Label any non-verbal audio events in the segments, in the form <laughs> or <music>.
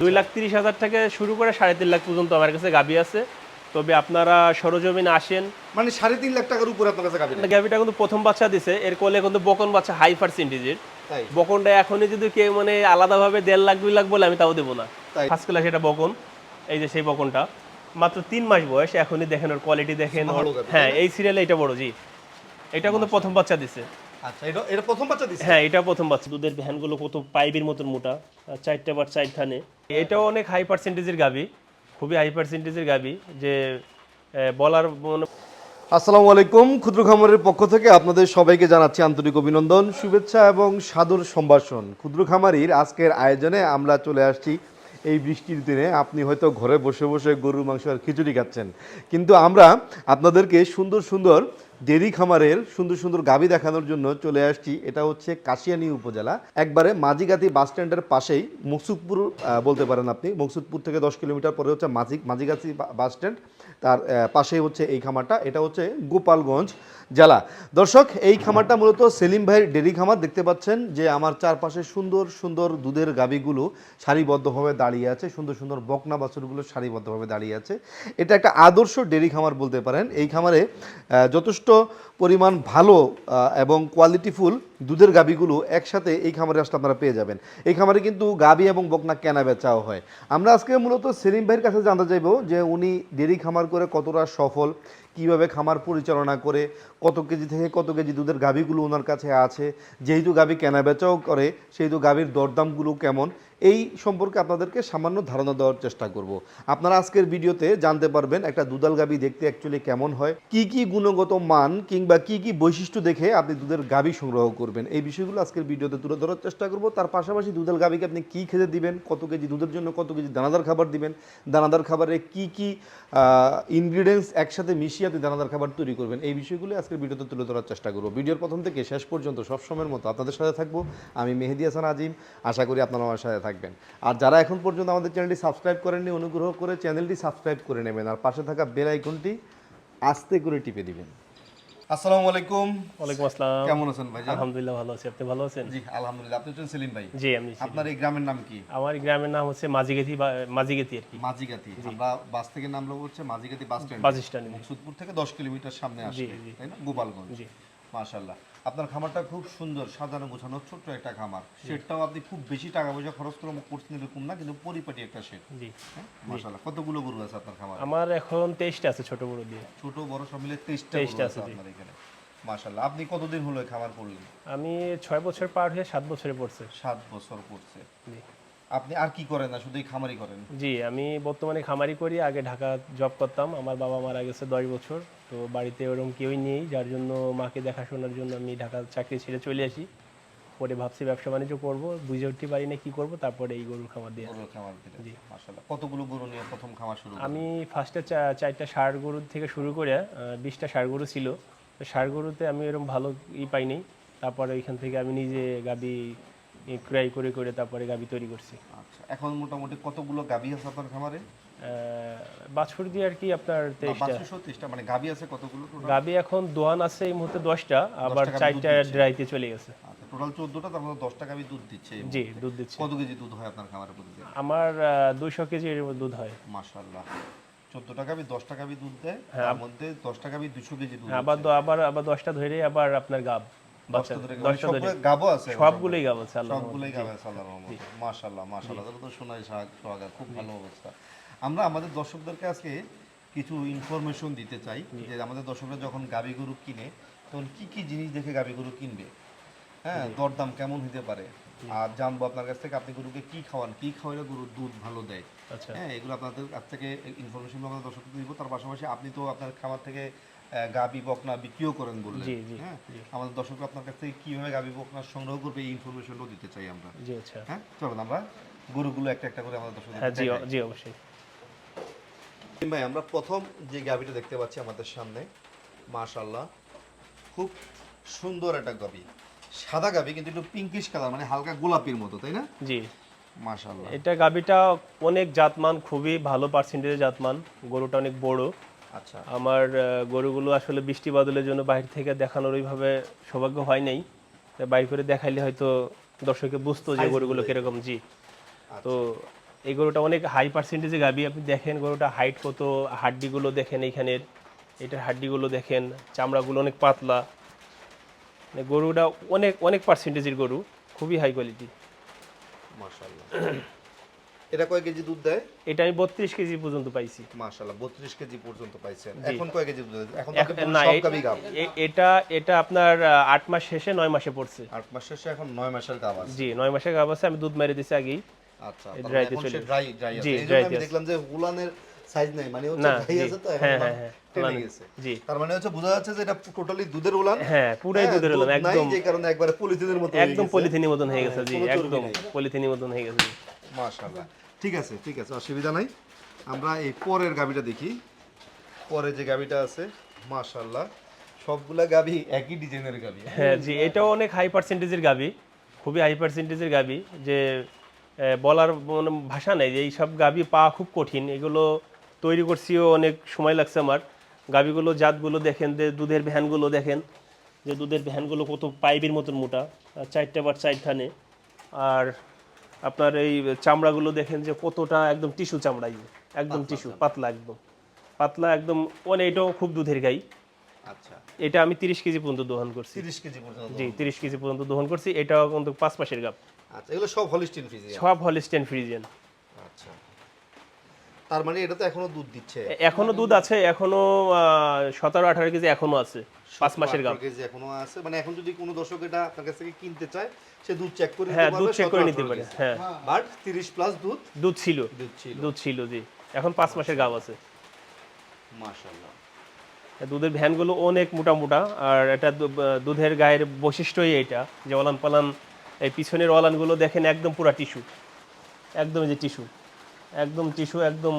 দুই লাখ তিরিশ হাজার থেকে শুরু করে সাড়ে তিন লাখ পর্যন্ত আমার কাছে গাবি আছে। তবে আপনারা সরজমিনে আসেন। মানে সাড়ে তিন লাখ টাকার উপরে আপনার কাছে নেই। গাবিটা কিন্তু প্রথম বাচ্চা দিছে। এর কোলে কিন্তু বকন বাচ্চা হাই পার্সেন্টেজের বকনটা এখনই যদি কেউ মানে আলাদাভাবে দেড় লাখ দুই লাখ বলে আমি তাও দেবো না। ফার্স্ট ক্লাস এটা বকন। এই যে সেই বকনটা। মাত্র তিন মাস বয়স এখনই দেখেন ওর কোয়ালিটি দেখেন হ্যাঁ এই সিরিয়ালে এটা বড় জি। এটা কিন্তু প্রথম বাচ্চা দিছে। আচ্ছা এটা এটা প্রথম বাচ্চা দিছে? হ্যাঁ এটা প্রথম বাচ্চা। দুধের ভ্যানগুলো কত পাইপের মতন মোটা চারটা বার এটাও অনেক হাই পার্সেন্টেজের গাবি খুবই হাই পার্সেন্টেজের গাবি যে বলার মানে আসসালামু আলাইকুম ক্ষুদ্র খামারের পক্ষ থেকে আপনাদের সবাইকে জানাচ্ছি আন্তরিক অভিনন্দন শুভেচ্ছা এবং সাদর সম্ভাষণ। ক্ষুদ্র খামারির আজকের আয়োজনে আমরা চলে আসছি এই বৃষ্টির দিনে আপনি হয়তো ঘরে বসে বসে গরুর মাংস আর খিচুড়ি খাচ্ছেন। কিন্তু আমরা আপনাদেরকে সুন্দর সুন্দর ডেরি খামারের সুন্দর সুন্দর গাবি দেখানোর জন্য চলে আসছি। এটা হচ্ছে কাশিয়ানী উপজেলা। একবারে মাঝিগাতি বাস স্ট্যান্ডের পাশেই মুকসুদপুর বলতে পারেন আপনি। মুকসুদপুর থেকে দশ কিলোমিটার পরে হচ্ছে মাঝি মাঝিগাছি বা- বাস স্ট্যান্ড। তার পাশেই হচ্ছে এই খামারটা। এটা হচ্ছে গোপালগঞ্জ। জেলা দর্শক, এই খামারটা মূলত সেলিম ভাইয়ের ডেরি খামার। দেখতে পাচ্ছেন যে আমার চারপাশে সুন্দর সুন্দর দুধের গাবিগুলো সারিবদ্ধভাবে দাঁড়িয়ে আছে। সুন্দর সুন্দর বকনা বাছুরগুলো সারিবদ্ধভাবে দাঁড়িয়ে আছে। এটা একটা আদর্শ ডেরি খামার বলতে পারেন। এই খামারে যথেষ্ট পরিমাণ ভালো এবং কোয়ালিটিফুল দুধের গাবিগুলো একসাথে এই খামারে আসলে আপনারা পেয়ে যাবেন। এই খামারে কিন্তু গাবি এবং বকনা কেনা বেচাও হয়। আমরা আজকে মূলত সেলিম ভাইয়ের কাছে জানতে চাইব যে উনি ডেরি খামার করে কতটা সফল কীভাবে খামার পরিচালনা করে, কত কেজি থেকে কত কেজি দুধের গাভীগুলো ওনার কাছে আছে, যেহেতু গাভী কেনা বেচাও করে, সেহেতু গাভীর দরদামগুলো কেমন, এই সম্পর্কে আপনাদেরকে সামান্য ধারণা দেওয়ার চেষ্টা করব। আপনারা আজকের ভিডিওতে জানতে পারবেন একটা দুধাল গাভি দেখতে অ্যাকচুয়ালি কেমন হয়, কি কি গুণগত মান কিংবা কি কি বৈশিষ্ট্য দেখে আপনি দুধের গাভী সংগ্রহ করবেন। এই বিষয়গুলো আজকের ভিডিওতে তুলে ধরার চেষ্টা করব। তার পাশাপাশি দুধাল গাভীকে আপনি কি খেতে দিবেন, কত কেজি দুধের জন্য কত কেজি দানাদার খাবার দিবেন, দানাদার খাবারে কি কি ইনগ্রিডিয়েন্টস একসাথে মিশিয়ে আপনি দানাদার খাবার তৈরি করবেন। এই বিষয়গুলো আজকের ভিডিওতে তুলে ধরার চেষ্টা করব। ভিডিওর প্রথম থেকে শেষ পর্যন্ত সবসময়ের মতো আপনাদের সাথে থাকব। আমি মেহেদি হাসান আজিম, আশা করি আপনারা আমার সাথে থাকবেন। আর যারা এখন পর্যন্ত আমাদের চ্যানেলটি সাবস্ক্রাইব করেননি, অনুগ্রহ করে চ্যানেলটি সাবস্ক্রাইব করে নেবেন। আর পাশে থাকা বেল আইকনটি আস্তে করে টিপে দিবেন। আসসালামু আলাইকুম। ওয়ালাইকুম আসসালাম। কেমন আছেন ভাই আলহামদুলিল্লাহ ভালো আছি। আপনি ভালো আছেন? জি আলহামদুলিল্লাহ। আপনি হচ্ছেন সেলিম ভাই। জি আমি আপনার এই গ্রামের নাম কি? আমার গ্রামের নাম হচ্ছে মাঝিগাতি মাঝিগেতি আর কি। মাঝিগাতি। আমরা বাস থেকে নামলো হচ্ছে Majhigati bus stand. Bus stand. সুদপুর থেকে দশ কিলোমিটার সামনে আসে তাই না? গোপালগঞ্জ। জি। মাশাল্লাহ আপনার খামারটা খুব সুন্দর সাজানো গোছানো ছোট্ট একটা খামার। শেডটাও আপনি খুব বেশি টাকা পয়সা খরচ করে করছেন এরকম না কিন্তু পরিপাটি একটা শেড জি। মাশাআল্লাহ। কতগুলো গরু আছে আপনার খামার? আমার এখন তেইশটা আছে ছোট বড় দিয়ে। ছোট বড় সব মিলে তেইশটা 23টা গরু আছে আপনার এখানে। মাশাল্লাহ আপনি কতদিন হলো খামার করলেন? আমি ছয় বছর পার হয়ে সাত বছরে পড়ছে। সাত বছর পড়ছে। জি। আপনি আর কি করেন না শুধু এই খামারই করেন? জি আমি বর্তমানে খামারি করি আগে ঢাকা জব করতাম আমার বাবা মারা গেছে দশ বছর তো বাড়িতে ওরকম কেউই নেই যার জন্য মাকে দেখাশোনার জন্য আমি ঢাকা চাকরি ছেড়ে চলে আসি। পরে ভাবছি ব্যবসা বাণিজ্য করব বুঝে উঠতে পারি না কি করব তারপরে এই গরুর খামার দিয়ে গরুর খামার জি। কতগুলো গরু নিয়ে প্রথম খামার শুরু আমি ফার্স্টে চারটা ষাড় গরুর থেকে শুরু করে বিশটা ষাড় গরু ছিল। তো ষাড় গরুতে আমি এরকম ভালো ই পাইনি তারপরে ওইখান থেকে আমি নিজে গাবি ক্রয় করে করে তারপরে গাবি তৈরি করছি। আচ্ছা এখন মোটামুটি কতগুলো গাভী আছে আপনার খামারে? বাছুর দিয়ে আর কি আপনার তেইশটা। মানে গাভী আছে কতগুলো গাবি এখন দোয়ান আছে এই মুহূর্তে দশটা আবার চারটা। ড্রাইতে চলে গেছে। আচ্ছা টোটাল চোদ্দটা তার মধ্যে দশটা গাভী দুধ দিচ্ছে জি দুধ দিচ্ছে। কত কেজি দুধ হয় আপনার খামারে প্রতিদিন? আমার দুইশো কেজির দুধ হয়। মাশাল্লাহ দুধ দেয় তার মধ্যে দুশো কেজি দুধ হ্যাঁ, আবার আবার আবার দশটা ধরে আবার আপনার গাব। আছে সবগুলোই গাব আছে রহমতে। তাহলে তো সোহাগা খুব ভালো অবস্থা। আমরা আমাদের দর্শকদেরকে আজকে কিছু ইনফরমেশন দিতে চাই যে আমাদের দর্শকরা যখন গাবি গরু কিনে তখন কি কি জিনিস দেখে গাবি গরু কিনবে? হ্যাঁ দরদাম কেমন হতে পারে? আর জানব আপনার কাছ থেকে আপনি গরুকে কি খাওয়ান? কি খাওয়াইলে গরুর দুধ ভালো দেয়? আচ্ছা। হ্যাঁ এগুলো আপনাদের কাছ থেকে ইনফরমেশন আমাদের দর্শকদের দিব। তার পাশাপাশি আপনি তো আপনার খামার থেকে গাবি বকনা বিক্রিও করেন বললেন। জি, জি, হ্যাঁ? আমাদের দর্শকরা আপনার কাছ থেকে কীভাবে গাবি বকনা সংগ্রহ করবে এই ইনফরমেশনও দিতে চাই আমরা। জি আচ্ছা। হ্যাঁ? চলুন আমরা গরুগুলো একটা একটা করে আমাদের দর্শকদের হ্যাঁ জি জি অবশ্যই। ভাই আমরা প্রথম যে গাবিটা দেখতে পাচ্ছি আমাদের সামনে মাশাল্লাহ খুব সুন্দর একটা গাবি। সাদা গাবি কিন্তু একটু পিঙ্কিশ কালার মানে হালকা গোলাপির মতো তাই না? জি। মাশাল্লাহ এটা গাবিটা অনেক জাতমান খুবই ভালো পার্সেন্টেজের জাতমান গরুটা অনেক বড়। আমার গরুগুলো আসলে বৃষ্টি বাদলের জন্য বাইরে থেকে দেখানোর ওইভাবে সৌভাগ্য হয় নাই। বাইরে করে দেখাইলে হয়তো দর্শকে বুঝতো যে গরুগুলো কীরকম জি। তো এই গরুটা অনেক হাই পার্সেন্টেজে গাবি। আপনি দেখেন গরুটা হাইট কত হাড্ডিগুলো দেখেন এইখানের এটার হাড্ডিগুলো দেখেন চামড়াগুলো অনেক পাতলা। মানে গরুটা অনেক অনেক পার্সেন্টেজের গরু খুবই হাই কোয়ালিটি মাশাআল্লাহ। <clears throat> এটা কয় কেজি দুধ দেয়? এটা আমি বত্রিশ কেজি পর্যন্ত পাইছি। মাশাআল্লাহ 32 কেজি পর্যন্ত পাইছেন এখন কয় কেজি দুধ এখন না এটা এটা আপনার আহ, আট মাস শেষে নয় মাসে পড়ছে। আট মাস শেষে এখন নয় মাসের গাব আছে। জি নয় মাসে গাব আছে আমি দুধ মেরে দিছি আগেই। আচ্ছা গেছে। ড্রাই ড্রাই আছে আমি। দেখলাম যে উলানের সাইজ নাই মানে হচ্ছে ড্রাই আছে তো এখন হ্যাঁ হ্যাঁ হ্যাঁ টেনে গেছে জি। তার মানে হচ্ছে বোঝা যাচ্ছে যে এটা টোটালি দুধের উলান হ্যাঁ পুরাই দুধের একদম। যে কারণে একবারে পলিথিনের মতো একদম। পলিথিনের মতন হয়ে গেছে জি একদম। পলিথিনের মতন হয়ে গেছে। মাশাআল্লাহ। ঠিক আছে ঠিক আছে, অসুবিধা নাই। আমরা এই পরের গাবিটা দেখি। পরে যে গাবিটা আছে, মাশাআল্লাহ, সবগুলা গাবি একই ডিজাইনের গাবি। হ্যাঁ জি, এটাও অনেক হাই পার্সেন্টেজের গাবি, খুবই হাই পার্সেন্টেজের গাবি, যে বলার ভাষা নেই যে এইসব গাবি পাওয়া খুব কঠিন। এগুলো তৈরি করছিও অনেক সময় লাগছে আমার। গাবিগুলো, জাতগুলো দেখেন, যে দুধের ভ্যানগুলো দেখেন, যে দুধের ভ্যানগুলো কত পাইপের মতন মোটা, চারটে বার চারখানে। আর আপনার এই চামড়াগুলো দেখেন যে কতটা একদম টিস্যু চামড়াই একদম টিস্যু পাতলা একদম। পাতলা একদম অনেক এটাও খুব দুধের গাই। আচ্ছা। এটা আমি তিরিশ কেজি পর্যন্ত দহন করছি। 30 কেজি পর্যন্ত জি তিরিশ কেজি পর্যন্ত দহন করছি। এটাও কিন্তু পাঁচ মাসের গাপ। আচ্ছা এগুলো সব হলিস্টিন ফ্রিজিয়ান সব হলিস্টেন ফ্রিজিয়ান আচ্ছা। তার মানে এটা তো এখনও দুধ দিচ্ছে? এখনও দুধ আছে এখনও সতেরো আঠারো কেজি এখনও আছে। পাঁচ মাসের 17 কেজি এখনও আছে মানে এখন যদি কোনো দর্শক এটা আপনার কাছ থেকে কিনতে চায় সে দুধ চেক করে হ্যাঁ দুধ চেক করে নিতে পারে হ্যাঁ। বাট 30 প্লাস দুধ। দুধ ছিল। দুধ ছিল। দুধ ছিল জি। এখন পাঁচ মাসের গাব আছে। মাশাআল্লাহ। দুধের ভ্যানগুলো অনেক মোটা মোটা আর এটা দুধের গায়ের বৈশিষ্ট্যই এইটা যে অলান পালান এই পিছনের অলানগুলো দেখেন একদম পুরা টিস্যু। একদম যে টিস্যু। একদম টিস্যু একদম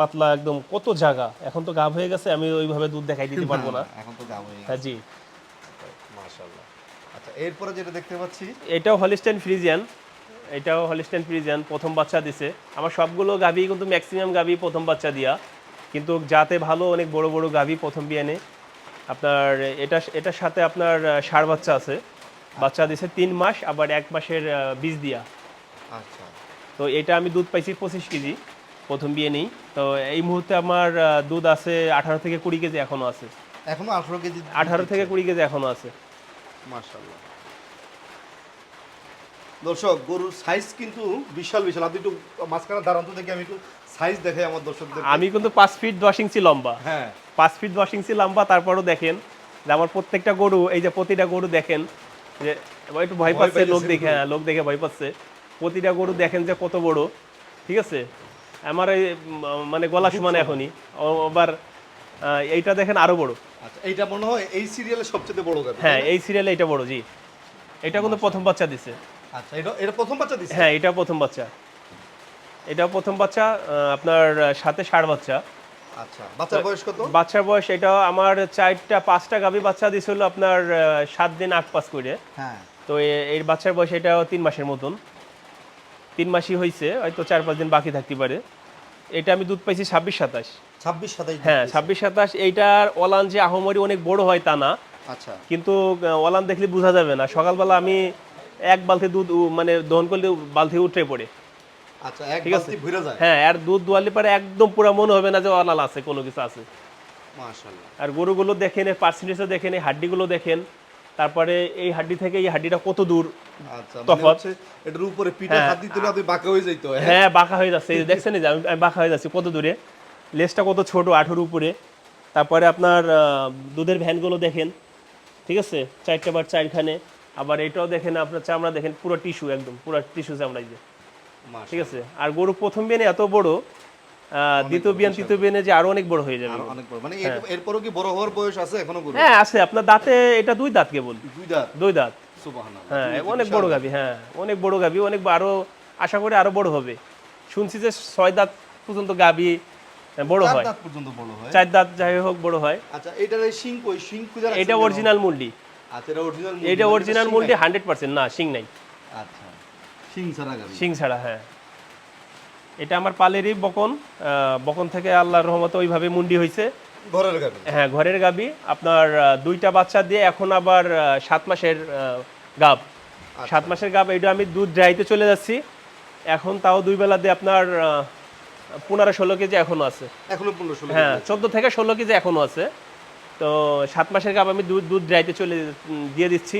পাতলা একদম কত জায়গা এখন তো গাভ হয়ে গেছে আমি ওইভাবে দুধ দেখাই দিতে পারব না এখন তো দাম হয়ে হ্যাঁ জি। মাশাআল্লাহ। আচ্ছা এরপরে যেটা দেখতে পাচ্ছি? এটাও হলিস্টেন ফ্রিজিয়ান এটাও হলিস্টেন ফ্রিজিয়ান প্রথম বাচ্চা দিছে। আমার সবগুলো গাভি কিন্তু ম্যাক্সিমাম গাভি প্রথম বাচ্চা দিয়া। কিন্তু যাতে ভালো অনেক বড় বড় গাভি প্রথম বিয়ানে আপনার এটা এটার সাথে আপনার ষাঁড় বাচ্চা আছে। বাচ্চা দিছে তিন মাস আবার এক মাসের বীজ দিয়া। আচ্ছা। তো এটা আমি দুধ পাইছি পঁচিশ কেজি। প্রথম বিয়ে নেই। তো এই মুহূর্তে আমার দুধ আছে আঠারো থেকে কুড়ি কেজি এখনও আছে। এখনও 18 কেজি আঠারো থেকে কুড়ি কেজি এখনও আছে। মাশাআল্লাহ। দর্শক গরুর সাইজ কিন্তু বিশাল বিশাল। আপনি একটু মাঝখানে দাঁড়ান তো দেখি আমি একটু সাইজ দেখাই আমার দর্শকদের। আমি কিন্তু পাঁচ ফিট দশ ইঞ্চি লম্বা। হ্যাঁ। পাঁচ ফিট দশ ইঞ্চি লম্বা তারপরও দেখেন যে আমার প্রত্যেকটা গরু এই যে প্রতিটা গরু দেখেন যে একটু ভয় ভয় পাচ্ছে লোক দেখে হ্যাঁ লোক দেখে ভয় পাচ্ছে। প্রতিটা গরু দেখেন যে কত বড় ঠিক আছে? আমার মানে গলা সমান এখনই। আবার এইটা দেখেন আরও বড়। আচ্ছা এইটা মনে হয় এই সিরিয়ালের সবচেয়ে বড় গাভি হ্যাঁ এই সিরিয়ালে এটা বড় জি। এটা কিন্তু প্রথম বাচ্চা দিছে। আচ্ছা এটা এটা প্রথম বাচ্চা দিছে? হ্যাঁ এটা প্রথম বাচ্চা। এটাও প্রথম বাচ্চা আপনার সাথে ষাট বাচ্চা। আচ্ছা বাচ্চার বয়স কত? বাচ্চার বয়স এটা আমার চারটা পাঁচটা গাভী বাচ্চা দিছিল আপনার সাত দিন আট পাস করে। হ্যাঁ। তো এর বাচ্চার বয়স এটাও তিন মাসের মতন। তিন মাসই হয়েছে হয়তো চার পাঁচ দিন বাকি থাকতে পারে। এটা আমি দুধ পাইছি ছাব্বিশ সাতাশ। ছাব্বিশ সাতাইশ হ্যাঁ ছাব্বিশ সাতাশ এইটার অলান যে আহমরি অনেক বড় হয় তা না। আচ্ছা। কিন্তু অলান দেখলে বোঝা যাবে না। সকালবেলা আমি এক বালতি দুধ মানে দহন করলে বালতি উঠে পড়ে। আচ্ছা এক। বালতি যায়। হ্যাঁ আর দুধ দোয়ালে পরে একদম পুরো মনে হবে না যে অলাল আছে কোনো কিছু আছে। মাশাআল্লাহ। আর গরুগুলো দেখেন পার্সেন্টেজও দেখেন হাড্ডিগুলো দেখেন। তারপরে এই হাড্ডি থেকে এই হাড্ডিটা কত দূর আচ্ছা মানে তফাৎ। এটার উপরে পিঠে হ্যাঁ। হাত দিতে আপনি বাঁকা হয়ে যাইতো হ্যাঁ? হ্যাঁ বাঁকা হয়ে যাচ্ছে। এই দেখছেন যে আমি বাঁকা হয়ে যাচ্ছি কত দূরে? লেজটা কত ছোট আঠুর উপরে। তারপরে আপনার দুধের ভ্যানগুলো দেখেন ঠিক আছে? চারটা বার চারখানে। আবার এটাও দেখেন আপনার চামড়া দেখেন পুরো টিস্যু একদম পুরো টিস্যু চামড়া যে ঠিক আছে? আর গরু প্রথম বিয়ানে এত বড় দ্বিতীয় বিয়ান তৃতীয় বিয়ানে যে আরও অনেক বড় হয়ে যাবে। অনেক বড়। মানে এরপরও কি বড় হওয়ার বয়স আছে এখনও হ্যাঁ আছে। আপনার দাঁতে এটা দুই দাঁত কেবল দুই দাঁত। দুই দাঁত। সুবহানাল্লাহ। হ্যাঁ অনেক বড় গাভি হ্যাঁ অনেক বড় গাভি অনেক আরও আশা করি আরও বড় হবে। শুনছি যে ছয় দাঁত পর্যন্ত গাভি বড় চার হয়। দাঁত পর্যন্ত বড় হয়। চার দাঁত যাই হোক বড় হয়। আচ্ছা এটার এই শিং কই? শিং এটা অরিজিনাল মুন্ডি। আচ্ছা এটা অরিজিনাল এটা অরিজিনাল মুন্ডি হান্ড্রেড পার্সেন্ট না শিং নাই। আচ্ছা শিং ছাড়া গাভি। শিং ছাড়া হ্যাঁ। এটা আমার পালেরই বকন বকন থেকে আল্লাহর রহমতে ওইভাবে মুন্ডি হয়েছে ঘরের গাভি? হ্যাঁ ঘরের গাবি আপনার দুইটা বাচ্চা দিয়ে এখন আবার সাত মাসের গাব। সাত মাসের গাব এটা আমি দুধ ড্রাইতে চলে যাচ্ছি। এখন তাও দুই বেলা দিয়ে আপনার পনেরো ষোলো কেজি এখনও আছে। এখনও পনেরো ষোলো হ্যাঁ চোদ্দ থেকে ষোলো কেজি এখনও আছে। তো সাত মাসের গাব আমি দুধ দুধ ড্রাইতে চলে দিয়ে দিচ্ছি।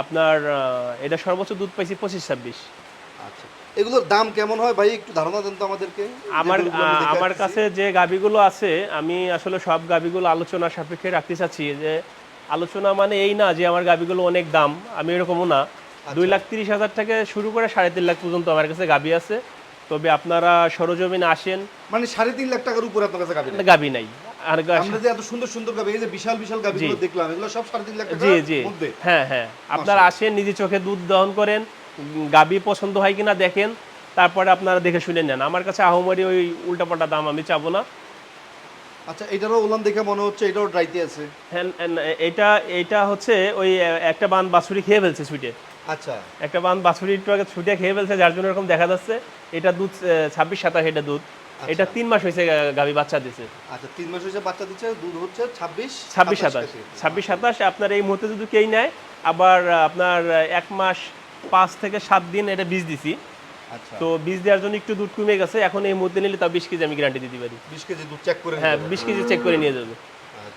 আপনার এটা সর্বোচ্চ দুধ পাইছি পঁচিশ ছাব্বিশ। আচ্ছা এগুলোর দাম কেমন হয় ভাই? একটু ধারণা দেন তো আমাদেরকে। আমার আমার কাছে যে গাবিগুলো আছে আমি আসলে সব গাবিগুলো আলোচনা সাপেক্ষে রাখতে চাচ্ছি যে আলোচনা মানে এই না যে আমার গাবিগুলো অনেক দাম আমি এরকমও না। আচ্ছা। দুই লাখ তিরিশ হাজার থেকে শুরু করে সাড়ে তিন লাখ পর্যন্ত আমার কাছে গাবি আছে। তবে আপনারা সরজমিনে আসেন। মানে সাড়ে তিন লাখ টাকার উপরে আপনার কাছে গাবি নেই। গাবি নাই। আর আমরা যে এত সুন্দর সুন্দর গাবি এই যে বিশাল বিশাল গাবিগুলো দেখলাম এগুলো সব সাড়ে তিন লাখ জি জি। হ্যাঁ হ্যাঁ। আপনারা আসেন নিজে চোখে দুধ দহন করেন। গাবি পছন্দ হয় কিনা দেখেন তারপরে আপনারা দেখে শুনে নেন। আমার কাছে আহমারি ওই উল্টাপাল্টা দাম আমি চাবো না। আচ্ছা এটারও ওলান দেখে মনে হচ্ছে এটাও ড্রাইতে আছে। হ্যাঁ, এটা এটা হচ্ছে ওই একটা বান বাছুরি খেয়ে ফেলছে ছুটে। আচ্ছা। একটা বান বাছুরি একটু আগে ছুটে খেয়ে ফেলছে যার জন্য এরকম দেখা যাচ্ছে এটা দুধ ছাব্বিশ সাতাশ এটা দুধ। এটা তিন মাস হয়েছে গা- গাভী বাচ্চা দিছে। আচ্ছা তিন মাস হয়েছে বাচ্চা দিচ্ছে দুধ হচ্ছে ছাব্বিশ ছাব্বিশ সাতাশ ছাব্বিশ সাতাশ আপনার এই মুহূর্তে যদি কেই নেয় আবার আপনার এক মাস পাঁচ থেকে সাত দিন এটা বীজ দিছি। আচ্ছা। তো বীজ দেওয়ার জন্য একটু দুধ কমে গেছে এখন এই মুহূর্তে নিলে তাও বিশ কেজি আমি গ্যারান্টি দিতে পারি। বিশ কেজি দুধ চেক করে হ্যাঁ বিশ কেজি চেক করে নিয়ে যাবে।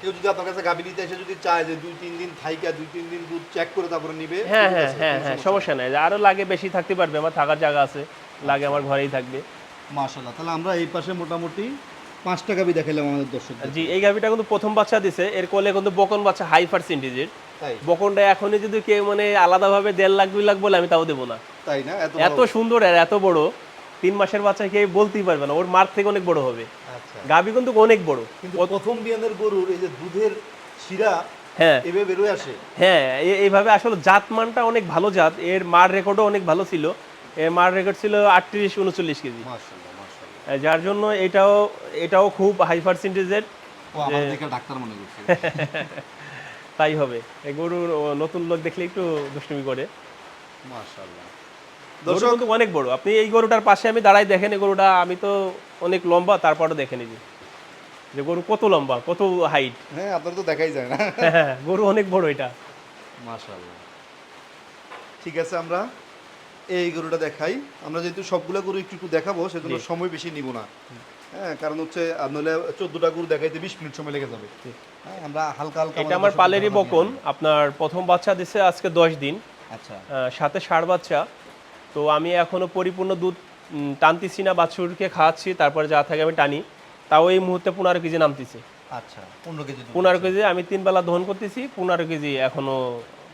কেউ যদি আপনার কাছে গাবি নিতে এসে যদি চায় যে দুই তিন দিন থাইকা দুই তিন দিন দুধ চেক করে তারপরে নিবে হ্যাঁ হ্যাঁ হ্যাঁ হ্যাঁ সমস্যা নাই। আরও লাগে বেশি থাকতে পারবে আমার থাকার জায়গা আছে লাগে আমার ঘরেই থাকবে। নেই। মাশাআল্লাহ তাহলে আমরা এই পাশে মোটামুটি পাঁচটা গাবি দেখাইলাম আমাদের দর্শকদের জি এই গাভিটা কিন্তু প্রথম বাচ্চা দিছে এর কোলে কিন্তু বকন বাচ্চা হাই পার্সেন্টেজের বকনটা এখনই যদি কেউ মানে আলাদাভাবে দেড় লাখ দুই লাখ বলে আমি তাও দেবো না। তাই না? এত সুন্দর আর এত বড় তিন মাসের বাচ্চা কেউ বলতেই পারবে না ওর মার থেকে অনেক বড় হবে। আচ্ছা। গাভি কিন্তু অনেক বড়। কিন্তু প্রথম বিয়ানের গরুর এই যে দুধের শিরা হ্যাঁ। এভাবে বেরোয় আসে। হ্যাঁ এইভাবে আসলে জাত মানটা অনেক ভালো জাত এর মার রেকর্ডও অনেক ভালো ছিল। এর মার রেকর্ড ছিল আটত্রিশ উনচল্লিশ কেজি। মাশাআল্লাহ মাশাআল্লাহ। যার জন্য এটাও এটাও খুব হাই পার্সেন্টেজের ডাক্তার মনে করছে। <laughs> তাই হবে। এই গরুর নতুন লোক দেখলে একটু দুষ্টুমি করে। মাশাআল্লাহ। দর্শক কিন্তু অনেক বড়। আপনি এই গরুটার পাশে আমি দাঁড়াই দেখেন এই গরুটা আমি তো অনেক লম্বা তারপরও দেখে নিবি। যে গরু কত লম্বা কত হাইট হ্যাঁ আপনার তো দেখাই যায় না। হ্যাঁ গরু অনেক বড় এটা। মাশাআল্লাহ। ঠিক আছে আমরা এই গরুটা দেখাই। আমরা যেহেতু সবগুলা গরু একটু একটু দেখাবো সেজন্য সময় বেশি নিব না। হ্যাঁ কারণ হচ্ছে নইলে চোদ্দটা গরু দেখাইতে বিশ মিনিট সময় লেগে যাবে। হ্যাঁ আমরা হালকা হালকা এটা আমার পালেরই বকন। আপনার প্রথম বাচ্চা দিছে আজকে দশ দিন। আচ্ছা। সাথে ষাট বাচ্চা। তো আমি এখনও পরিপূর্ণ দুধ টানতেছি না বাছুরকে খাওয়াচ্ছি তারপরে যা থাকে আমি টানি। তাও এই মুহূর্তে পনেরো কেজি নামতেছে। আচ্ছা পনেরো কেজি পনেরো কেজি আমি তিন বেলা দহন করতেছি পনেরো কেজি এখনও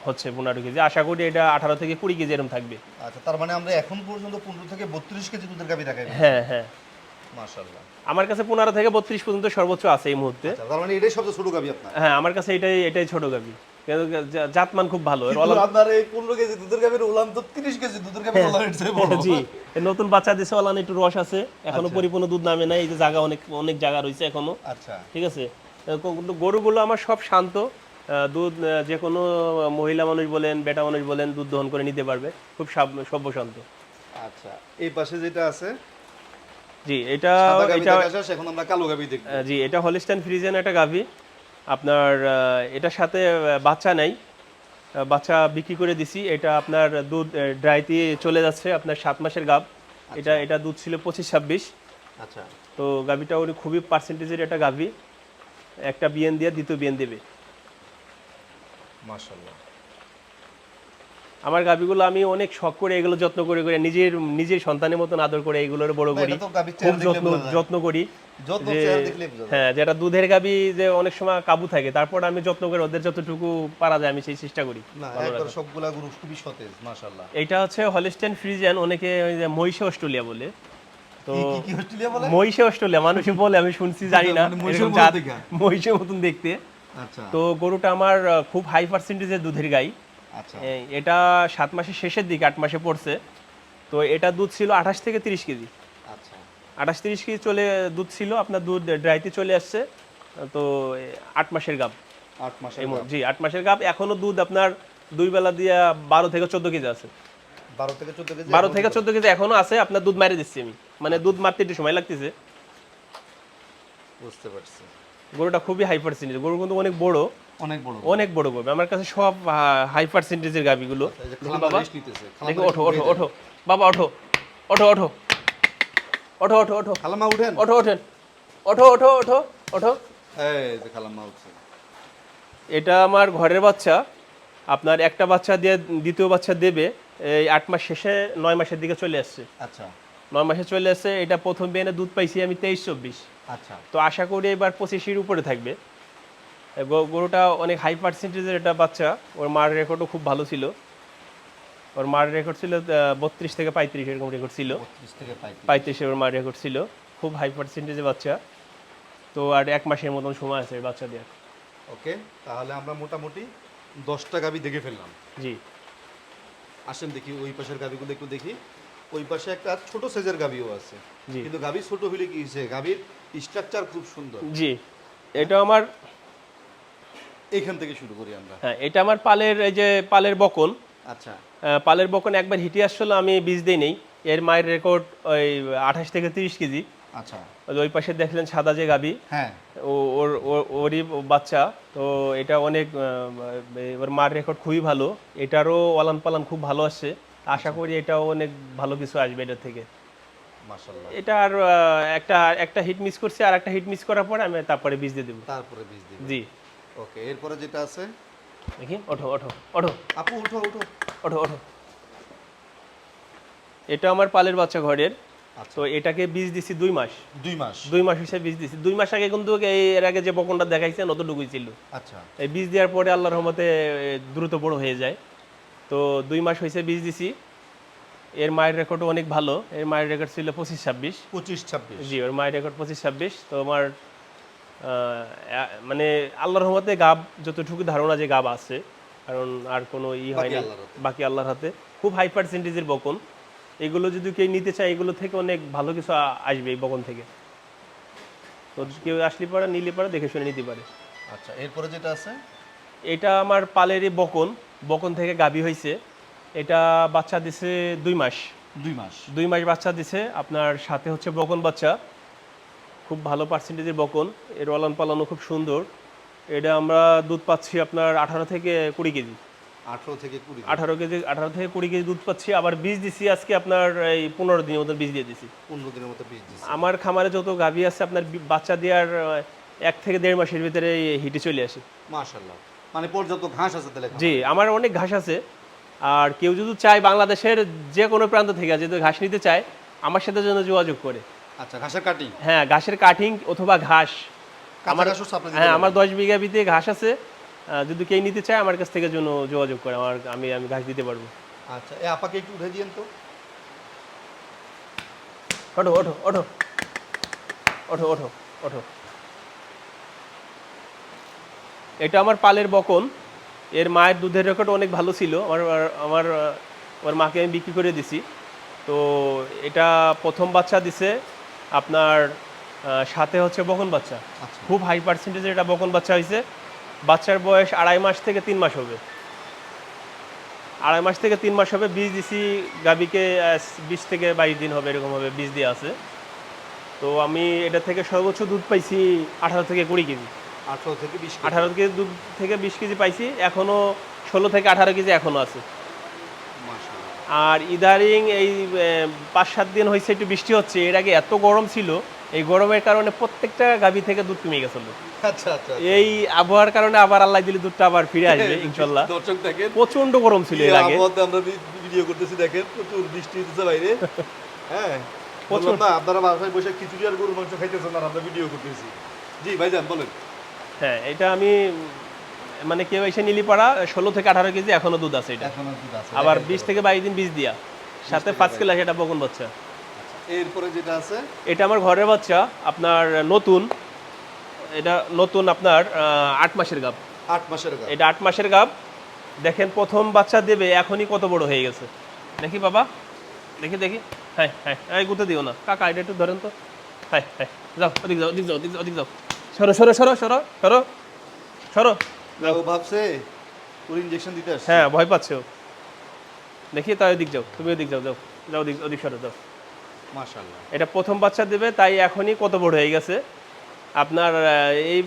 হচ্ছে পনেরো কেজি। আশা করি এটা আঠারো থেকে কুড়ি কেজি এরকম থাকবে। আচ্ছা তার মানে আমরা এখন পর্যন্ত পনেরো থেকে বত্রিশ কেজি দুধের গাবি দেখাই হ্যাঁ হ্যাঁ। আমার কাছে পনেরো থেকে বত্রিশ পর্যন্ত সর্বোচ্চ আছে এই মুহূর্তে। আচ্ছা মানে এটাই সবচেয়ে ছোট গাবি আপনার? হ্যাঁ আমার কাছে এটাই এটাই ছোট গাবি। জাতমান খুব ভালো। আপনার এই কেজি দুধের তো কেজি দুধের বড়। জি নতুন বাচ্চা দিছে একটু রস আছে। এখনও পরিপূর্ণ দুধ নামে নাই এই যে জায়গা অনেক অনেক জায়গা রয়েছে এখনও। আচ্ছা। ঠিক আছে? গরুগুলো আমার সব শান্ত। দুধ যে কোনো মহিলা মানুষ বলেন বেটা মানুষ বলেন দুধ দহন করে নিতে পারবে। খুব সাব- সভ্য শান্ত আচ্ছা এই পাশে যেটা আছে? জি এটা এটা দেখা এখন আমরা কালো গাবি দেখব। জি এটা হলিস্টাইন ফ্রিজেন একটা গাভি। আপনার এটার সাথে বাচ্চা নাই। বাচ্চা বিক্রি করে দিছি। এটা আপনার দুধ ড্রাইতে চলে যাচ্ছে আপনার সাত মাসের গাব এটা এটা দুধ ছিল পঁচিশ ছাব্বিশ। আচ্ছা। তো গাভিটা উনি খুবই পার্সেন্টেজের একটা গাভি। একটা বিয়েন দিয়ে দ্বিতীয় বিয়েন দেবে। মাশাআল্লাহ। আমার গাভিগুলো আমি অনেক শখ করে এগুলো যত্ন করে করে নিজের নিজের সন্তানের মতন আদর করে এগুলোর বড় করি। এটা খুব যত্ন যত্ন করি। হ্যাঁ যেটা দুধের গাভি যে অনেক সময় কাবু থাকে তারপর আমি যত্ন করে ওদের যতটুকু পারা যায় আমি সেই চেষ্টা করি। সবগুলা গরু খুবই সতেজ মাশাআল্লাহ। এইটা হচ্ছে হলিস্টেন ফ্রিজিয়ান অনেকে ওই যে মহিষে অস্ট্রেলিয়া বলে। তো মহিষে অস্ট্রেলিয়া মানুষে বলে আমি শুনছি জানি না। মানে মহিষের মতন দেখতে। আচ্ছা। তো গরুটা আমার খুব হাই পার্সেন্টেজের দুধের গাই। এটা সাত মাসের শেষের দিকে আট মাসে পড়ছে। তো এটা দুধ ছিল আঠাশ থেকে তিরিশ কেজি। আচ্ছা। আঠাশ তিরিশ কেজি চলে দুধ ছিল আপনার দুধ ড্রাইতে চলে আসছে। তো আট মাসের গাব আট মাসের। জি আট মাসের গাব এখনও দুধ আপনার দুই বেলা দিয়ে বারো থেকে চোদ্দ কেজি আছে। বারো থেকে চোদ্দ কেজি বারো থেকে চোদ্দ কেজি এখনও আছে। আপনার দুধ মারি দিচ্ছি আমি। মানে দুধ মারতে একটু সময় লাগতেছে। বুঝতে পারছি। গরুটা খুবই হাই পার্সেন্টেজ গরু কিন্তু অনেক বড়। অনেক বড় অনেক বড় গরু। আমার কাছে সব হাই পার্সেন্টেজের গাবিগুলো বাবা। দেখি ওঠো ওঠো ওঠো। বাবা ওঠো। ওঠো ওঠো। ওঠো ওঠো ওঠো। খালাম্মা উঠেন। ওঠো ওঠেন। ওঠো ওঠো ওঠো ওঠো। এই যে খালাম্মা উঠছে। এটা আমার ঘরের বাচ্চা। আপনার একটা বাচ্চা দিয়ে দ্বিতীয় বাচ্চা দেবে। এই আট মাস শেষে নয় মাসের দিকে চলে আসছে। আচ্ছা। নয় মাসে চলে আসছে। এটা প্রথম বেনে দুধ পাইছি আমি তেইশ চব্বিশ। আচ্ছা। তো আশা করি এবার পঁচিশের উপরে থাকবে। এ গো- গরুটা অনেক হাই পার্সেন্টেজের একটা বাচ্চা। ওর মার রেকর্ডও খুব ভালো ছিল। ওর মার রেকর্ড ছিল বত্রিশ থেকে পঁয়ত্রিশ এরকম রেকর্ড ছিল। থেকে পঁয়ত্রিশ। ওর মার রেকর্ড ছিল। খুব হাই পার্সেন্টেজের বাচ্চা। তো আর এক মাসের মতন সময় আছে বাচ্চা দেওয়ার। ওকে তাহলে আমরা মোটামুটি দশটা গাবি দেখে ফেললাম। জি। আসেন দেখি ওই পাশের গাবিগুলো একটু দেখি। ওই পাশে একটা ছোট সাইজের গাবিও আছে। জি। কিন্তু গাবি ছোট হলে কি হয়েছে গাবির স্ট্রাকচার খুব সুন্দর। জি। এটা আমার এইখান থেকে শুরু করি আমরা। হ্যাঁ এটা আমার পালের এই যে পালের বকন আচ্ছা। পালের বকন একবার হিটে আসছিল আমি বীজ দিই নেই। এর মায়ের রেকর্ড ওই আঠাশ থেকে তিরিশ কেজি। আচ্ছা। ওই পাশে দেখলেন সাদা যে গাবি। হ্যাঁ। ওর ওর- ওরই বাচ্চা। তো এটা অনেক ওর মার রেকর্ড খুবই ভালো। এটারও ওলান পালান খুব ভালো আসছে। আশা করি এটাও অনেক ভালো কিছু আসবে এটার থেকে। এটা আর একটা একটা হিট মিস করছি আর একটা হিট মিস করার পরে আমি তারপরে বীজ দিয়ে দেবো। তারপরে বীজ দিন জি। ওকে এরপরে যেটা আছে? দেখি ওঠো ওঠো ওঠো। আপু উঠো উঠো ওঠো ওঠো। এটা আমার পালের বাচ্চা ঘরের। আচ্ছা। তো এটাকে বীজ দিছি দুই মাস। দুই মাস? দুই মাস হিসেবে বীজ দিছি। দুই মাস আগে কিন্তু এর আগে যে বকনটা দেখাইছেন অতটুকুই ছিল। আচ্ছা। এই বীজ দেওয়ার পরে আল্লাহর রহমতে দ্রুত বড় হয়ে যায়। তো দুই মাস হয়েছে বীজ দিছি। এর মায়ের রেকর্ডও অনেক ভালো। এর মায়ের রেকর্ড ছিল পঁচিশ ছাব্বিশ। পঁচিশ ছাব্বিশ। জি ওর মায়ের রেকর্ড পঁচিশ ছাব্বিশ। তো আমার মানে আল্লাহর রহমতে গাব যতটুকু ধারণা যে গাব আছে কারণ আর কোনো ই হয়নি বাকি আল্লাহর হাতে। খুব হাই পার্সেন্টেজের বকন। এগুলো যদি কেউ নিতে চায় এগুলো থেকে অনেক ভালো কিছু আসবে এই বকন থেকে। তো কেউ আসলে পারে নিলে পারে দেখে শুনে নিতে পারে। আচ্ছা এরপরে যেটা আছে? এটা আমার পালেরই বকন। বকন থেকে গাবি হয়েছে এটা বাচ্চা দিছে দুই মাস। দুই মাস। দুই মাস বাচ্চা দিছে। আপনার সাথে হচ্ছে বকন বাচ্চা। খুব ভালো পার্সেন্টেজের বকন। এর ওলান পালানো খুব সুন্দর। এটা আমরা দুধ পাচ্ছি আপনার আঠারো থেকে কুড়ি কেজি। আঠারো থেকে কুড়ি আঠারো কেজি আঠারো থেকে কুড়ি কেজি দুধ পাচ্ছি। আবার বীজ দিছি আজকে আপনার এই পনেরো দিনের মতন বীজ দিয়ে দিছি। পনেরো দিনের মতো বীজ দিচ্ছে আমার খামারে যত গাভি আছে আপনার বাচ্চা দেওয়ার এক থেকে দেড় মাসের ভিতরে হিটে চলে আসে। মাশাল্লাহ মানে পর্যাপ্ত ঘাস আছে তাহলে জি আমার অনেক ঘাস আছে। আর কেউ যদি চায় বাংলাদেশের যে কোনো প্রান্ত থেকে যদি ঘাস নিতে চায় আমার সাথে যেন যোগাযোগ করে। আচ্ছা ঘাসের কাটিং হ্যাঁ ঘাসের কাটিং অথবা ঘাস। আমার হ্যাঁ? আমার দশ বিঘা ভিতে ঘাস আছে। যদি কেউ নিতে চায় আমার কাছ থেকে জন্য যোগাযোগ করে আমার আমি আমি ঘাস দিতে পারব। আচ্ছা এ আপাকে একটু উঠে দিয়েন তো। ওঠো ওঠো ওঠো। ওঠো ওঠো ওঠো। এটা আমার পালের বকন। এর মায়ের দুধের রেকর্ড অনেক ভালো ছিল। আমার আমার ওর মাকে আমি বিক্রি করে দিছি। তো এটা প্রথম বাচ্চা দিছে। আপনার সাথে হচ্ছে বকন বাচ্চা। আচ্ছা। খুব হাই পার্সেন্টেজের এটা বকন বাচ্চা হয়েছে বাচ্চার বয়স আড়াই মাস থেকে তিন মাস হবে। আড়াই মাস থেকে তিন মাস হবে বীজ দিছি গাবিকে বিশ থেকে বাইশ দিন হবে এরকম হবে বীজ দিয়ে আছে। তো আমি এটা থেকে সর্বোচ্চ দুধ পাইছি আঠারো থেকে কুড়ি কেজি। আঠারো থেকে বিশ আঠারো কেজি দুধ থেকে বিশ কেজি পাইছি এখনও ষোলো থেকে আঠারো কেজি এখনও আছে। আর ইদারিং এই পাঁচ সাত দিন হয়েছে একটু বৃষ্টি হচ্ছে। এর আগে এত গরম ছিল এই গরমের কারণে প্রত্যেকটা গাভি থেকে দুধ কমে গেছিল। আচ্ছা আচ্ছা এই আবহাওয়ার কারণে আবার আল্লাহ দিলে দুধটা আবার ফিরে <laughs> আসবে ইনশাল্লাহ দর্শক দেখেন প্রচণ্ড গরম ছিল এর আগে। আমরা ভিডিও করতেছি দেখেন প্রচুর বৃষ্টি হতেছে বাইরে। হ্যাঁ প্রচুর। না আপনারা বাসায় বসে খিচুড়ি আর গরুর মাংস খাইতেছেন আর আমরা ভিডিও করতেছি। জি ভাইজান বলেন। হ্যাঁ এটা আমি মানে কেউ এসে নিলিপাড়া ষোলো থেকে আঠারো কেজি এখনও দুধ আছে এটা। এখন দুধ আছে। আবার বিশ থেকে বাইশ দিন বীজ দিয়া। সাথে পাঁচ। কিলো সেটা বকুন বাচ্চা। আচ্ছা, এরপরে যেটা আছে? এটা আমার ঘরের বাচ্চা আপনার নতুন। এটা নতুন আপনার আট মাসের গাব। আট মাসের গাছ এটা আট মাসের গাব। দেখেন প্রথম বাচ্চা দেবে এখনই কত বড় হয়ে গেছে। দেখি বাবা। দেখি দেখি। হ্যাঁ হ্যাঁ এই গুতে দিও না। কাকা এটা একটু ধরেন তো। হ্যাঁ হ্যাঁ। যাও ওদিক যাও ওদিক যাও ওদিক যাও ওদিক যাও। সরো সরো সরো সরো সরো। সরো। ও ভাবছে তোর ইনজেকশন দিতে আসছে। হ্যাঁ ভয় পাচ্ছে। দেখি তাই ওদিক যাও তুমি ওদিক যাও যাও যাও ওদিক ওদিক সরো যাও। মাশাআল্লাহ। এটা প্রথম বাচ্চা দেবে তাই এখনই কত বড় হয়ে গেছে। আপনার এই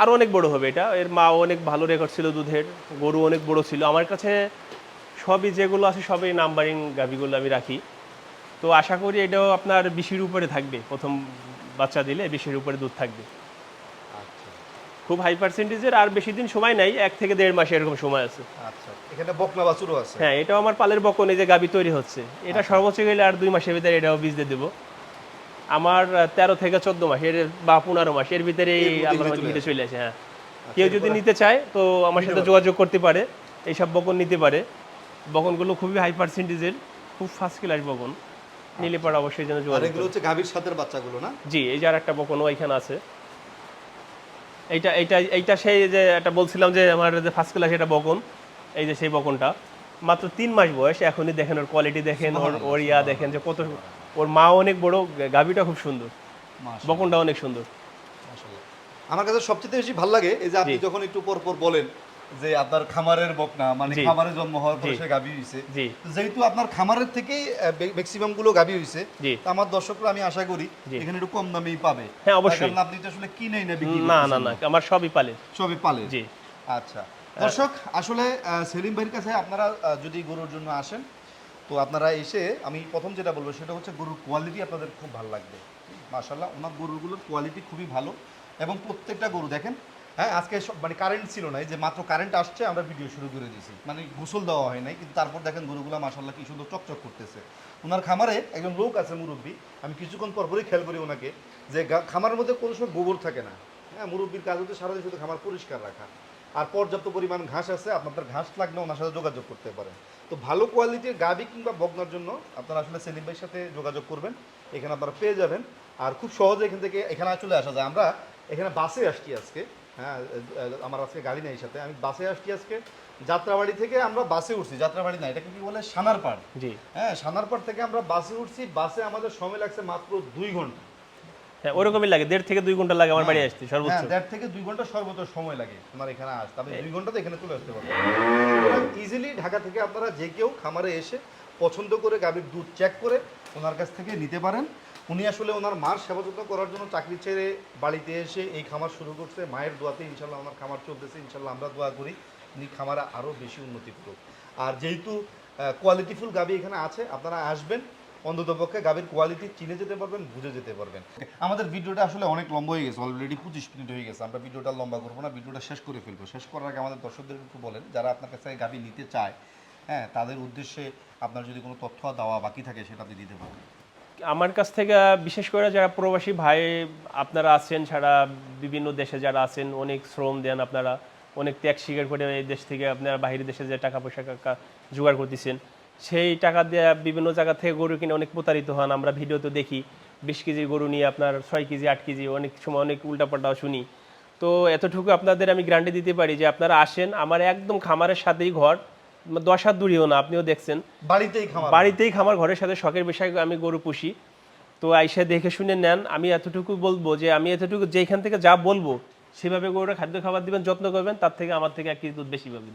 আরও অনেক বড় হবে এটা। এর মা অনেক ভালো রেকর্ড ছিল দুধের গরু অনেক বড় ছিল। আমার কাছে সবই যেগুলো আছে সবই নাম্বারিং গাভিগুলো আমি রাখি। তো আশা করি এটাও আপনার বিশের উপরে থাকবে প্রথম বাচ্চা দিলে বিশের উপরে দুধ থাকবে। খুব হাই পার্সেন্টেজের আর বেশি দিন সময় নাই এক থেকে দেড় মাস এরকম সময় আছে। আচ্ছা এখানে বকনা বাছুরও আছে? হ্যাঁ এটাও আমার পালের বকন এই যে গাবি তৈরি হচ্ছে। এটা সর্বোচ্চ গেলে আর দুই মাসের ভিতরে এটাও বীজ দিয়ে দেবো। আমার তেরো থেকে চোদ্দ মাস এর বা পনেরো মাস এর ভিতরে চলে ভিতরে আসে। চলে আসে হ্যাঁ। কেউ যদি নিতে চায় তো আমার সাথে যোগাযোগ করতে পারে এইসব বকন নিতে পারে। বকনগুলো খুবই হাই পার্সেন্টেজের খুব ফার্স্ট ক্লাস বকন। নিলে পরে অবশ্যই যেন আর যোগাযোগ এগুলো হচ্ছে গাভীর সাথের বাচ্চাগুলো না? জি এই যে আর একটা বকনও এখানে আছে। এইটা এইটা এইটা সেই যে একটা বলছিলাম যে আমার যে ফার্স্ট ক্লাস এটা বকন এই যে সেই বকনটা মাত্র তিন মাস বয়স এখনই দেখেন ওর কোয়ালিটি দেখেন ওর ওর ইয়া দেখেন যে কত ওর মা অনেক বড় গাভিটা খুব সুন্দর। বকনটা অনেক সুন্দর। আমার কাছে সবচেয়ে বেশি ভালো লাগে এই যে আপনি যখন একটু পর পর বলেন যে আপনার খামারের বকনা মানে খামারে জন্ম হওয়ার পরে সে গাভী তো যেহেতু আপনার খামারের থেকেই ম্যাক্সিমামগুলো গাভী। তো আমার দর্শকরা আমি আশা করি এখানে একটু কম দামেই পাবে। হ্যাঁ, অবশ্যই। কারণ আপনি তো আসলে কিনেই না বিক্রি না না না আমার সবই পালে সবই পালে জি। আচ্ছা। দর্শক আসলে সেলিম ভাইয়ের কাছে আপনারা যদি গরুর জন্য আসেন তো আপনারা এসে আমি প্রথম যেটা বলব সেটা হচ্ছে গরুর কোয়ালিটি আপনাদের খুব ভালো লাগবে। মাশাল্লাহ ওনার গরুগুলোর কোয়ালিটি খুবই ভালো এবং প্রত্যেকটা গরু দেখেন হ্যাঁ আজকে মানে কারেন্ট ছিল না যে মাত্র কারেন্ট আসছে, আমরা ভিডিও শুরু করে দিয়েছি। মানে গোসল দেওয়া হয় নাই, কিন্তু তারপর দেখেন গরুগুলো মাশাল্লাহ কি সুন্দর চকচক করতেছে। ওনার খামারে একজন লোক আছে মুরব্বী, আমি কিছুক্ষণ পর পরপরই খেয়াল করি ওনাকে যে খামারের মধ্যে কোনো সময় গোবর থাকে না। হ্যাঁ মুরব্বীর কাজ হচ্ছে সারাদিন শুধু খামার পরিষ্কার রাখা। আর পর্যাপ্ত পরিমাণ ঘাস আছে আপনাদের ঘাস লাগলে ওনার সাথে যোগাযোগ করতে পারেন। তো ভালো কোয়ালিটির গাবি কিংবা বগনার জন্য আপনারা আসলে সেলিম ভাইয়ের সাথে যোগাযোগ করবেন, এখানে আপনারা পেয়ে যাবেন। আর খুব সহজে এখান থেকে, এখানে চলে আসা যায়। আমরা এখানে বাসে আসছি আজকে। হ্যাঁ আমার আজকে গাড়ি নেই সাথে। আমি বাসে আসছি আজকে যাত্রাবাড়ি থেকে আমরা বাসে উঠছি। যাত্রাবাড়ি না এটাকে কি বলে? সানারপাড়। জি। হ্যাঁ সানারপাড় থেকে আমরা বাসে উঠছি। বাসে আমাদের সময় লাগছে মাত্র দুই ঘণ্টা। হ্যাঁ ওরকমই লাগে। দেড় থেকে দুই ঘণ্টা লাগে আমার বাড়ি আসতে সর্বোচ্চ। হ্যাঁ দেড় থেকে দুই ঘণ্টা সর্বোচ্চ সময় লাগে তোমার এখানে আসতে। আপনি দুই ঘন্টাতে এখানে চলে আসতে পারবেন। ইজিলি ঢাকা থেকে আপনারা যে কেউ খামারে এসে পছন্দ করে গাভীর দুধ চেক করে ওনার কাছ থেকে নিতে পারেন। উনি আসলে ওনার মার সেবা যত্ন করার জন্য চাকরি ছেড়ে বাড়িতে এসে এই খামার শুরু করছে। মায়ের দোয়াতে ইনশাল্লাহ ওনার খামার চলতেছে। ইনশাল্লাহ আমরা দোয়া করি উনি খামারে আরও বেশি উন্নতি করুক। আর যেহেতু কোয়ালিটিফুল গাবি এখানে আছে, আপনারা আসবেন, অন্ততপক্ষে গাভীর কোয়ালিটি চিনে যেতে পারবেন, বুঝে যেতে পারবেন। আমাদের ভিডিওটা আসলে অনেক লম্বা হয়ে গেছে অলরেডি পঁচিশ মিনিট হয়ে গেছে। আমরা ভিডিওটা লম্বা করব না, ভিডিওটা শেষ করে ফেলব। শেষ করার আগে আমাদের দর্শকদের একটু বলেন, যারা আপনার কাছে গাভী নিতে চায় হ্যাঁ তাদের উদ্দেশ্যে আপনার যদি কোনো তথ্য দেওয়া বাকি থাকে, সেটা আপনি দিতে পারেন আমার কাছ থেকে, বিশেষ করে যারা প্রবাসী ভাই আপনারা আছেন ছাড়া বিভিন্ন দেশে যারা আছেন, অনেক শ্রম দেন আপনারা, অনেক ত্যাগ স্বীকার করে এই দেশ থেকে আপনারা বাইরের দেশে যে টাকা পয়সা জোগাড় করতেছেন, সেই টাকা দিয়ে বিভিন্ন জায়গা থেকে গরু কিনে অনেক প্রতারিত হন, আমরা ভিডিওতে দেখি। বিশ কেজি গরু নিয়ে আপনার ছয় কেজি, আট কেজি, অনেক সময় অনেক উল্টাপাল্টাও শুনি। তো এতটুকু আপনাদের আমি গ্যারান্টি দিতে পারি যে আপনারা আসেন, আমার একদম খামারের সাথেই ঘর। দশ হাত দূরেও না আপনিও দেখছেন। বাড়িতেই খামার। বাড়িতেই খামার ঘরের সাথে শখের বিষয় আমি গরু পুষি। তো আইসা দেখে শুনে নেন আমি এতটুকু বলব যে আমি এতটুকু যেখান থেকে যা বলব সেভাবে গরুটা খাদ্য খাবার দিবেন যত্ন করবেন তার থেকে আমার থেকে এক কেজি দুধ বেশি পাবেন।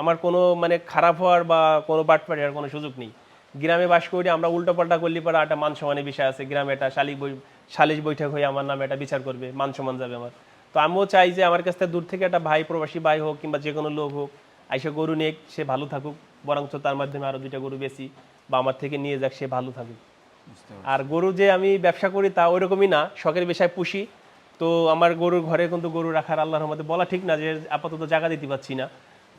আমার কোনো মানে খারাপ হওয়ার বা কোনো বাটপাড়ি হওয়ার কোনো সুযোগ নেই। গ্রামে বাস করি আমরা উল্টো পাল্টা করলে পরে একটা মান সম্মানের বিষয় আছে। গ্রামে একটা শালিক বই সালিশ বৈঠক হয়ে আমার নামে একটা বিচার করবে মান সম্মান যাবে আমার। তো আমিও চাই যে আমার কাছ থেকে দূর থেকে একটা ভাই প্রবাসী ভাই হোক কিংবা যে কোনো লোক হোক আইসা গরু নেক সে ভালো থাকুক বরঞ্চ তার মাধ্যমে আরও দুইটা গরু বেশি বা আমার থেকে নিয়ে যাক সে ভালো থাকুক। আর গরু যে আমি ব্যবসা করি তা ওইরকমই না শখের বিষয় পুষি। তো আমার গরুর ঘরে কিন্তু গরু রাখার আল্লাহর মধ্যে বলা ঠিক না যে আপাতত জায়গা দিতে পারছি না।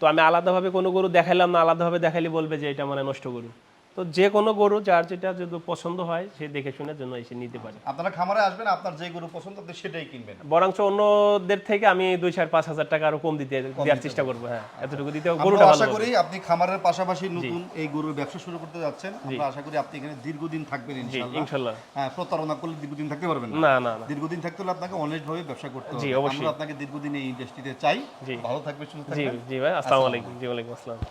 তো আমি আলাদাভাবে কোনো গরু দেখাইলাম না আলাদাভাবে দেখাইলে বলবে যে এটা মানে নষ্ট গরু। তো যে কোনো গরু যার যেটা যদি পছন্দ হয় সে দেখে শুনে জন্য এসে নিতে পারে। আপনারা খামারে আসবেন আপনার যে গরু পছন্দ আপনি সেটাই কিনবেন। বরঞ্চ অন্যদের থেকে আমি দুই চার পাঁচ হাজার টাকা আরও কম দিতে দেওয়ার চেষ্টা করব হ্যাঁ এতটুকু দিতে গরুটা আশা করি আপনি খামারের পাশাপাশি নতুন এই গরুর ব্যবসা শুরু করতে যাচ্ছেন। আমরা আশা করি আপনি এখানে দীর্ঘদিন থাকবেন ইনশাআল্লাহ। ইনশাল্লাহ হ্যাঁ প্রতারণা করলে দীর্ঘদিন থাকতে পারবেন না। না না দীর্ঘদিন থাকতে হলে আপনাকে অনেকভাবে ব্যবসা করতে হবে। আমরা আপনাকে দীর্ঘদিন এই ইন্ডাস্ট্রিতে চাই। ভালো থাকবে সুস্থ থাকবেন। জি ভাই আসসালামু আলাইকুম। জি ওয়ালাইকুম আসসালাম।